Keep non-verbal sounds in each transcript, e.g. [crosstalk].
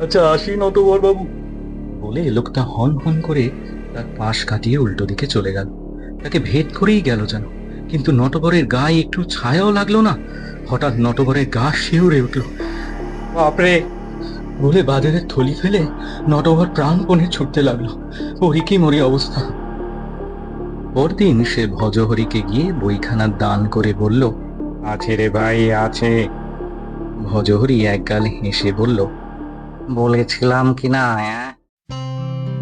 আচ্ছা আসি নটবর বাবু বলে লোকটা হন হন করে তার পাশ কাটিয়ে উল্টো দিকে চলে গেল। তাকে ভেদ করেই গেল যেন। কিন্তু নটবরের গায়ে একটু ছায়াও লাগল না। হঠাৎ নটবরের গা শিউরে উঠল। বাপরে! বলে বাজারের থলি ফেলে নটবর প্রাণপণে ছুটতে লাগল। ওরই কি মরি অবস্থা। পরদিন সে ভজহরিকে গিয়ে বইখানা দান করে বলল আছে রে ভাই আছে। ভজহরি একগাল হেসে বলল বলেছিলাম কি না হ্যাঁ?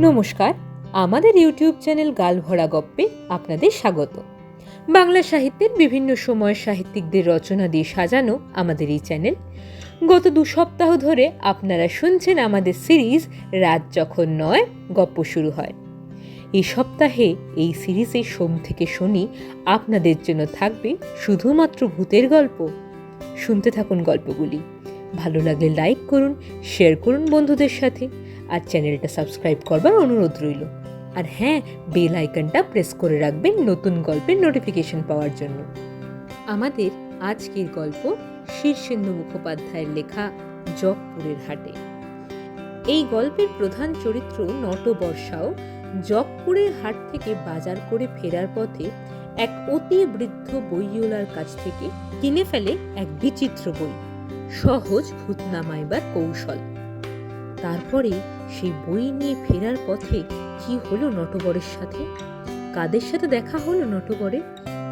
নমস্কার, আমাদের ইউটিউব চ্যানেল গালভরা গপ্পে আপনাদের স্বাগত। বাংলা সাহিত্যের বিভিন্ন সময়ের সাহিত্যিকদের রচনা দিয়ে সাজানো আমাদের এই চ্যানেল। গত দু সপ্তাহ ধরে আপনারা শুনছেন আমাদের সিরিজ রাত যখন নয়, গপ্প শুরু হয়। এই সপ্তাহে এই সিরিজে সোম থেকে শনি আপনাদের জন্য থাকবে শুধুমাত্র ভূতের গল্প। শুনতে থাকুন গল্পগুলি। ভালো লাগলে লাইক করুন শেয়ার করুন বন্ধুদের সাথে, আর চ্যানেলটা সাবস্ক্রাইব করবার অনুরোধ রইল। আর হ্যাঁ বেল আইকনটা প্রেস করে রাখবেন নতুন গল্পের নোটিফিকেশন পাওয়ার জন্য। আমাদের আজকের গল্প শীর্ষেন্দু মুখোপাধ্যায়ের লেখা জগপুরের হাটে। এই গল্পের প্রধান চরিত্র নটবর্ষাও জগপুরের হাট থেকে বাজার করে ফেরার পথে এক অতি বৃদ্ধ বইওয়ালার কাছ থেকে কিনে ফেলে এক বিচিত্র বই। সহজ ভূত নামাইবার কৌশল। তারপরে সেই বই নিয়ে ফেরার পথে কি হলো নটবরের সাথে? কাদের সাথে দেখা হলো নটবরের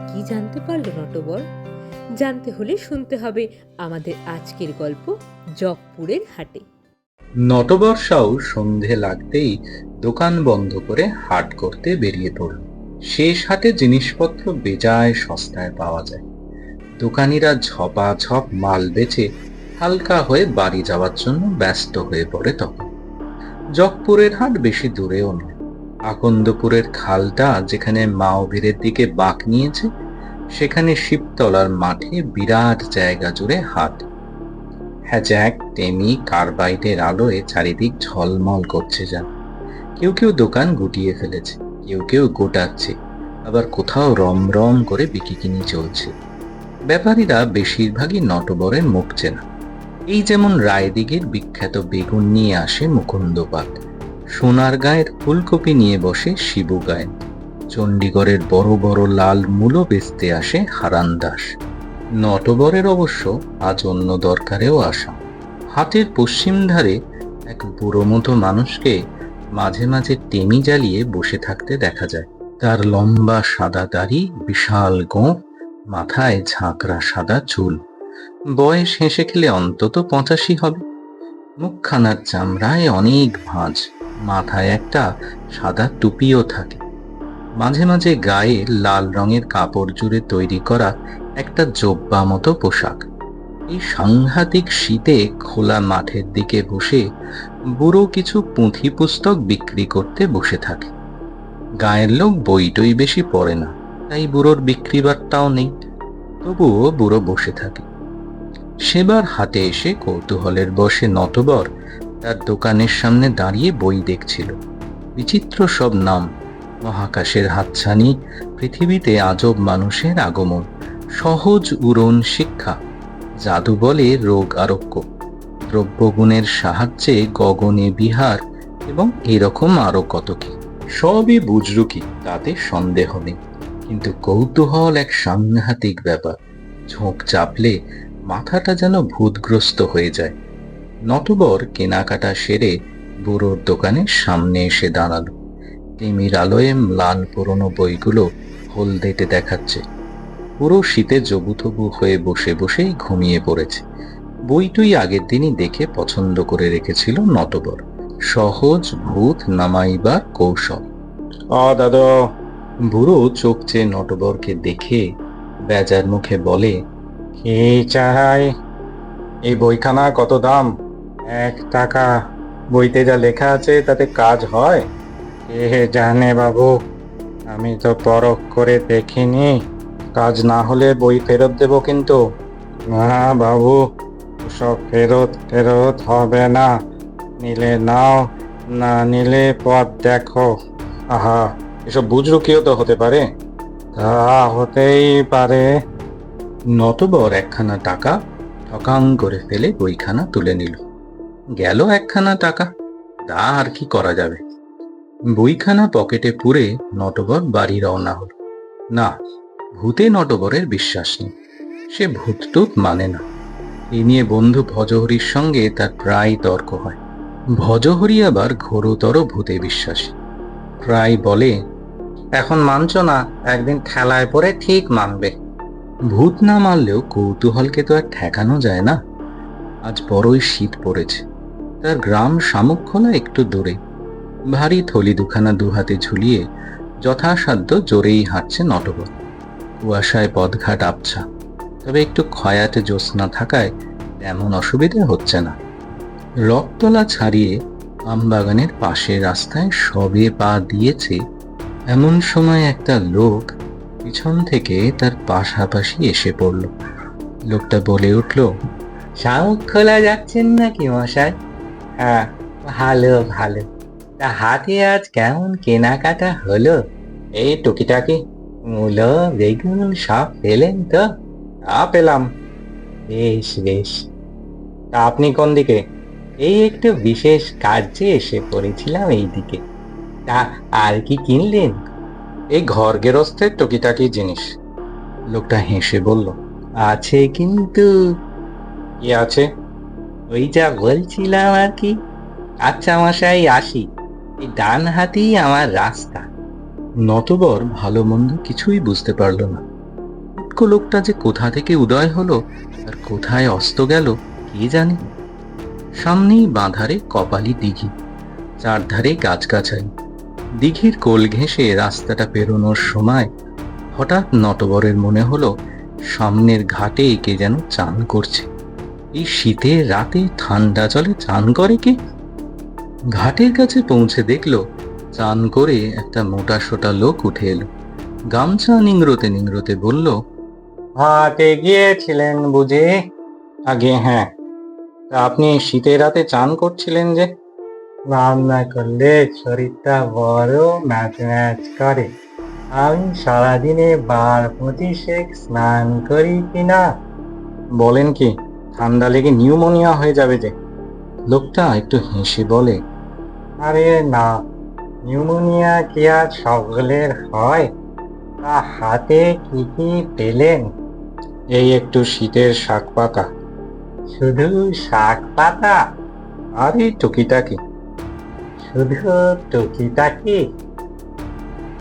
কি জানতে পারল নটবর? জানতে হলে শুনতে হবে আমাদের আজকের গল্প জগপুরের হাটে। নটবর সাউ সন্ধে লাগতেই দোকান বন্ধ করে হাট করতে বেরিয়ে পড়ল। শেষ হাটে জিনিসপত্র বেজায় সস্তায় পাওয়া যায়। দোকানিরা ঝপা ঝপাঝপ মাল বেচে হালকা হয়ে বাড়ি যাওয়ার জন্য ব্যস্ত হয়ে পড়ে তখন। জগপুরের হাট বেশি দূরেও নয়। আকন্দপুরের খালটা যেখানে মাওবীরের দিকে বাঁক নিয়েছে, সেখানে শিবতলার মাঠে বিরাট জায়গা জুড়ে হাট। হ্যাজাক টেমি, কার্বাইডের আলোয় চারিদিক ঝলমল করছে যেন। কেউ কেউ দোকান গুটিয়ে ফেলেছে, কেউ কেউ গোটাচ্ছে, আবার কোথাও রমরম করে বিকিকিনি চলছে। ব্যাপারীরা বেশিরভাগই নটবরের মুখ চেনা এই যেমন রায়দিঘির বিখ্যাত বেগুন নিয়ে আসে মুকুন্দপাত সোনার গায়ের ফুলকপি নিয়ে বসে শিবু গায়েন। চণ্ডীগড়ের বড় বড় লাল মূলো বেচতে আসে হারান দাস। নটবরের অবশ্য আজ অন্য দরকারেও আসা। হাতের পশ্চিম ধারে এক বুড়ো মতো মানুষকে মাঝে মাঝে টেমি জ্বালিয়ে বসে থাকতে দেখা যায়। তার লম্বা সাদা দাড়ি, বিশাল গোঁফ মাথায় ঝাঁকড়া সাদা চুল। বয়স হেসে খেলে অন্তত পঁচাশি হবে। মুখখানার চামড়ায় অনেক ভাঁজ, মাথায় একটা সাদা টুপিও থাকে। মাঝে মাঝে গায়ে লাল রঙের কাপড় জুড়ে তৈরি করা একটা জব্বা মতো পোশাক। এই সাংঘাতিক শীতে খোলা মাঠের দিকে বসে বুড়ো কিছু পুঁথি পুস্তক বিক্রি করতে বসে থাকে। গায়ের লোক বইটই বেশি পড়ে না। তাই বুড়োর বিক্রি বার্তাও নেই, তবুও বুড়ো বসে থাকে। সেবার হাতে এসে কৌতূহলের বসে নতবর তার দোকানের সামনে দাঁড়িয়ে বই দেখছিল। বিচিত্র সব নাম, মহাকাশের হাতছানি, পৃথিবীতে আজব মানুষের আগমন, সহজ উড়ন শিক্ষা, জাদু বলে রোগ আরোগ্য, দ্রব্যগুণের সাহায্যে গগনে বিহার এবং এরকম আরও কত কি, সবই বুঝলু কি তাতে সন্দেহ নেই। কিন্তু কৌতূহল এক সাংঘাতিক ব্যাপার। ঝোঁক চাপলে মাথাটা যেন ভূতগ্রস্ত হয়ে যায়। নটবর কেনাকাটা সেরে বুড়োর দোকানের সামনে এসে দাঁড়াল। টিমির আলোয় লাল পুরনো বইগুলো হলদেটে দেখাচ্ছে। পুরো শীতে জবুথবু হয়ে বসে বসেই ঘুমিয়ে পড়েছে। বইটুই আগের দিনই দেখে পছন্দ করে রেখেছিল নটবর। সহজ, ভূত, নামাইবার কৌশল। দাদা বুড়ো চোখ চেয়ে নটবরকে দেখে বেজার মুখে বলে, কি চাই? এই বইখানা কত দাম? এক টাকা। বইতে যা লেখা আছে তাতে কাজ হয়? কে জানে বাবু? আমি তো পরখ করে দেখিনি। কাজ না হলে বই ফেরত দেব কিন্তু। না বাবু, সব ফেরত ফেরত হবে না। নিলে নাও, না নিলে পথ দেখো। আহা! এসব বুজরুকিও তো হতে পারে। তা হতেই পারে। নটবর একখানা টাকা ঠকাং করে ফেলে বইখানা তুলে নিল। গেল একখানা টাকা, তা আর কি করা যাবে? বইখানা পকেটে পুরে নটবর বাড়ি রওনা হল। না, ভূতে নটবরের বিশ্বাস নেই। সে ভূতটুত মানে না। এ নিয়ে বন্ধু ভজহরির সঙ্গে তার প্রায় তর্ক হয়। ভজহরি আবার ঘোরতর ভূতে বিশ্বাসী। প্রায় বলে এখন মানছ না, একদিন ঠেলায় পড়ে ঠিক মানবে। ভূত না মারলেও কৌতূহলকে তো আর ঠেকানো যায় না। আজ বড়ই শীত পড়েছে। তার গ্রাম শামুকখোলা একটু দূরে। ভারী থলি দুখানা দুহাতে ঝুলিয়ে যথাসাধ্য জোরেই হাঁটছে নটবর কুয়াশায় পদঘাট আবছা। তবে একটু খয়াতে জ্যোৎস্না থাকায় তেমন অসুবিধে হচ্ছে না। রক্তলা ছাড়িয়ে আমবাগানের পাশের রাস্তায় সবে পা দিয়েছে এমন সময় একটা লোক পিছন থেকে তার পাশাপাশি এসে পড়ল। লোকটা বলে উঠল শামুক খোলা যাচ্ছেন নাকি মশাই? হ্যাঁ ভালো ভালো। তা হাতে আজ কেমন কেনাকাটা হলো? এই টুকিটাকি মূলো বেগুন সব পেলেন তো? তা পেলাম। বেশ বেশ। তা আপনি কোন দিকে? এই একটু বিশেষ কাজে এসে পড়েছিলাম এই দিকে তা আর কি কিনলেন? এই ঘর গেরস্থের টুকিটাকি জিনিস। লোকটা হেসে বলল, আছে কিন্তু। কি আছে? ওই যা বলছিলাম আর কি। আচ্ছা মশাই, আসি। এই ডান হাতেই আমার রাস্তা। নতবর ভালো মন্দ কিছুই বুঝতে পারল না। উটকো লোকটা যে কোথা থেকে উদয় হলো, আর কোথায় অস্ত গেল, কে জানে? সামনেই বাঁধারে কপালি দিঘি, চারধারে গাছগাছালি দিঘির কোল ঘেঁষে রাস্তাটা পেরোনোর সময় হঠাৎ নটবরের মনে হলো, সামনের ঘাটে কে যেন চান করছে। এই শীতের রাতে ঠান্ডা জলে চান করে কে? ঘাটের কাছে পৌঁছে দেখল, চান করে একটা মোটা সোটা লোক উঠে এলো। গামছা নিংড়োতে নিংড়োতে বলল, হাটে গিয়েছিলেন বুঝে? আগে হ্যাঁ। আপনি শীতের রাতে চান করছিলেন যে রান্না করলে শরীরটা বড় ম্যাচ ম্যাচ করে। আমি সারাদিনে বার পঁচিশেক স্নান করি কিনা? বলেন কি ঠান্ডা লেগে নিউমোনিয়া হয়ে যাবে যে। লোকটা একটু হেসে বলে আরে না নিউমোনিয়া কি আর সকলের হয়? তা হাতে কি কি পেলেন? এই একটু শীতের শাক পাতা শুধু শাক পাতা? আরে টুকিটাকি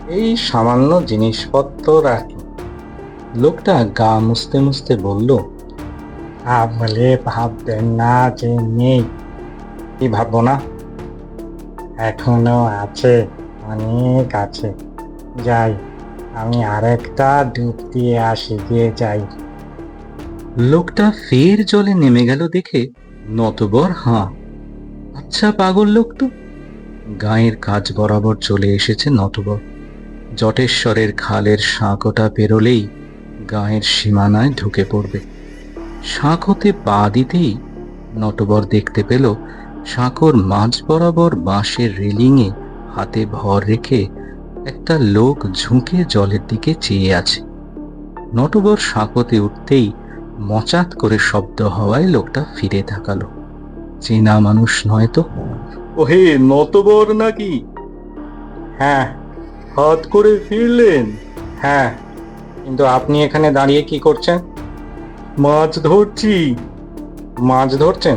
এই সামান্য জিনিসপত্র রাখি। লোকটা গা মুছতে মুছতে বলল বলে ভাববেন না যে নেই। কি ভাববো না? এখনও আছে, অনেক আছে। যাই, আমি আরেকটা ডুব দিয়ে আসি, গিয়ে যাই। লোকটা ফের জলে নেমে গেল দেখে নতবর হাঁ। আচ্ছা পাগল লোক তো। গায়ের কাজ বরাবর চলে এসেছে নতবর। জটেশ্বরের খালের সাঁকোটা পেরোলেই গায়ের সীমানায় ঢুকে পড়বে। সাঁকোতে পা দিতেই নটবর দেখতে পেল সাঁকোর মাঝ বরাবর বাঁশের রেলিংয়ে হাতে ভর রেখে একটা লোক ঝুঁকে জলের দিকে চেয়ে আছে। নটবর সাঁকোতে উঠতেই মচাত করে শব্দ হওয়ায় লোকটা ফিরে তাকালো। চেনা মানুষ নয় তো? ওহে নতবর নাকি? হ্যাঁ হাত করে ফিরলেন। হ্যাঁ কিন্তু আপনি এখানে দাঁড়িয়ে কি করছেন? মাছ ধরছি। মাছ ধরছেন?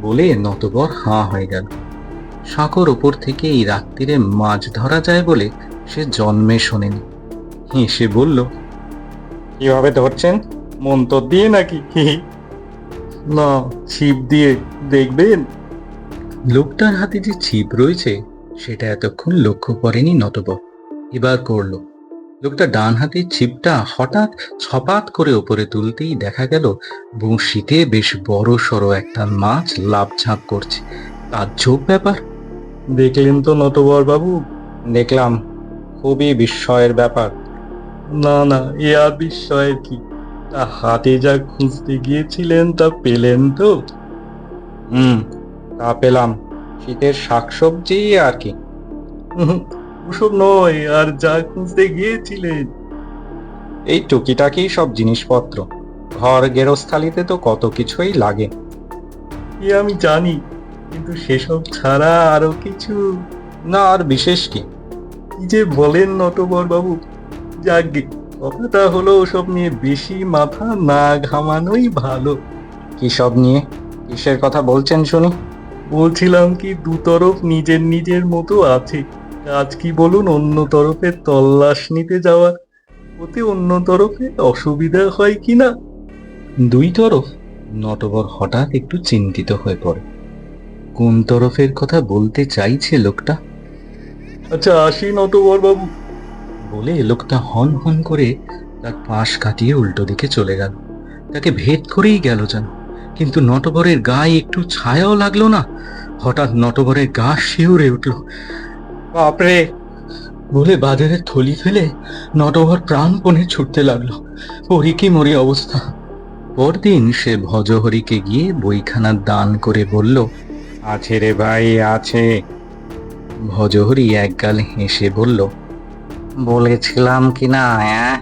বলে নতবর হাঁ হয়ে গেল। সাঁকোর ওপর থেকে এই রাত্রিরে মাছ ধরা যায় বলে সে জন্মে শোনেনি। হেসে বলল, কীভাবে ধরছেন? মন্তর দিয়ে নাকি? [laughs] না, ছিপ দিয়ে। দেখবেন লোকটার হাতে যে ছিপ রয়েছে সেটা এতক্ষণ লক্ষ্য করেনি নতবর এবার করল। লোকটা ডান হাতের ছিপটা হঠাৎ ছপাত করে ওপরে তুলতেই দেখা গেল বঁড়শিতে বেশ বড় সড়ো একটা মাছ লাভ ঝাঁপ করছে। তাজ্জব ব্যাপার। দেখলেন তো নতবর বাবু? দেখলাম। খুবই বিস্ময়ের ব্যাপার। না না এ আর বিস্ময়ের কি? তা হাতে যা খুঁজতে গিয়েছিলেন তা পেলেন তো? হুম তা পেলাম। শীতের শাকসবজি আর কি। ওসব নয় আর যা খুঁজতে গিয়েছিলেন এই টুকিটাকি সব জিনিসপত্র। ঘর গেরস্থালিতে তো কত কিছুই লাগে। এ আমি জানি কিন্তু সেসব ছাড়া আরও কিছু? না আর বিশেষ কি? কি যে বলেন নটবর বাবু? যাকগে কথাটা হলো ওসব নিয়ে বেশি মাথা না ঘামানোই ভালো। কি সব নিয়ে? কিসের কথা বলছেন শুনি। বলছিলাম কি দু তরফ নিজের নিজের মতো আছে। কাজ কি বলুন অন্য তরফে তল্লাশ নিতে যাওয়ার ওতে অন্য তরফে অসুবিধা হয় কি না? দুই তরফ নটবর হঠাৎ একটু চিন্তিত হয়ে পড়ে। কোন তরফের কথা বলতে চাইছে লোকটা? আচ্ছা আসি নটবর বাবু। বলে লোকটা হন হন করে তার পাশ কাটিয়ে উল্টো দিকে চলে গেল। তাকে ভেদ করেই গেল যেন। কিন্তু নটবরের গায়ে একটু ছায়াও লাগল না। হঠাৎ নটবরের গা শিউরে উঠল। বাপরে! বলে বাজারের থলি ফেলে নটবর প্রাণপণে ছুটতে লাগল। হরি কি মরি অবস্থা? পরদিন সে ভজহরিকে গিয়ে বইখানা দান করে বলল, আছে রে ভাই, আছে। ভজহরি একগাল হেসে বলল, বলেছিলাম কি না হ্যাঁ